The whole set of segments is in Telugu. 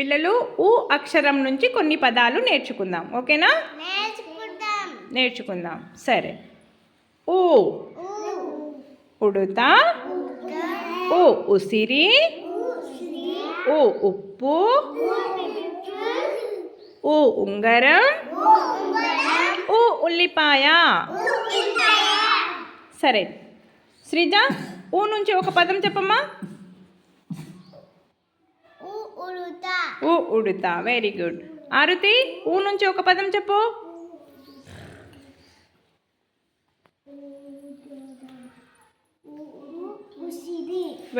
పిల్లలు ఊ అక్షరం నుంచి కొన్ని పదాలు నేర్చుకుందాం. ఓకేనా? నేర్చుకుందాం. సరే. ఊ. ఊ. ఉడుత. ఊ ఉసిరి. ఊ ఉప్పు. ఊ ఉంగరం. ఊ ఉల్లిపాయ. సరే. శ్రీజ ఊ నుంచి ఒక పదం చెప్పమ్మా. ఊ ఉడుతా. వెరీ గుడ్ ఆరుతి ఊ నుంచి ఒక పదం చెప్పు.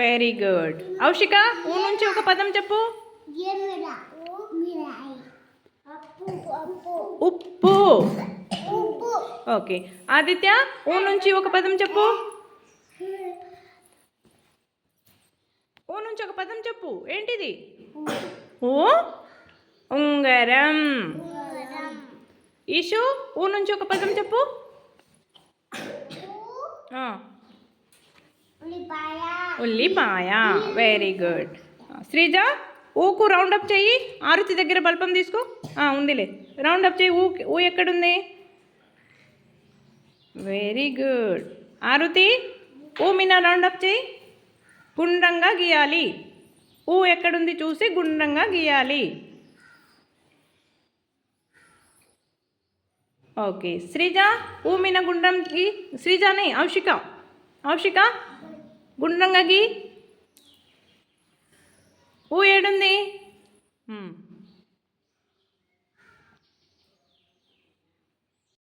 వెరీ గుడ్ ఔషిక ఊ నుంచి ఒక పదం చెప్పు. ఉప్పు. ఉప్పు ఓకే ఆదిత్య ఊ నుంచి ఒక పదం చెప్పు. ఊ నుంచి ఒక పదం చెప్పు. ఏంటిది? ఊ? ఉంగరం. ఈషు ఊ నుంచి ఒక పదం చెప్పు. ఉల్లిపాయ. వెరీ గుడ్ శ్రీజ ఊకు రౌండ్ అప్ చెయ్యి ఆరుతి దగ్గర బల్పం తీసుకో. ఆ, ఉందిలే. రౌండ్ అప్ చెయ్యి ఊ ఊ ఎక్కడుంది? వెరీ గుడ్ ఆరుతి ఊ మీనా రౌండ్ అప్ చెయ్యి గుండ్రంగా గీయాలి. ఊ ఎక్కడుంది చూసి గుండ్రంగా గీయాలి. ఓకే శ్రీజ ఊ మీన గుండ్రం గీ శ్రీజాని ఔషిక ఔషిక గుండ్రంగా గీ. ఊ ఏడుంది?